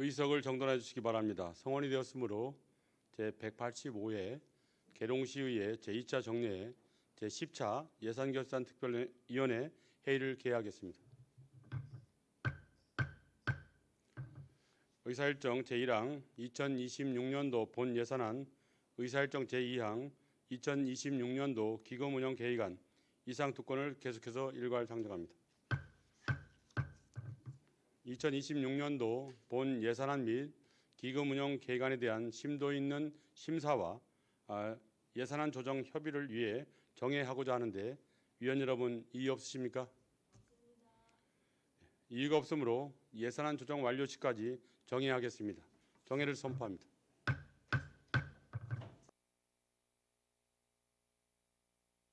의석을 정돈해 주시기 바랍니다. 성원이 되었으므로 제 185회 계룡시의회 제2차 정례 제10차 예산결산특별위원회 회의를 개하겠습니다. 의사일정 제1항 2026년도 본 예산안 의사일정 제2항 2026년도 기금운영 계획안 이상 두 건을 계속해서 일괄 상정합니다. 2026년도 본 예산안 및 기금 운영 계획안에 대한 심도 있는 심사와 아, 예산안 조정 협의를 위해 정회하고자 하는데 위원 여러분 이의 없으십니까? 이의가 없으므로 예산안 조정 완료 시까지 정회하겠습니다. 정회를 선포합니다.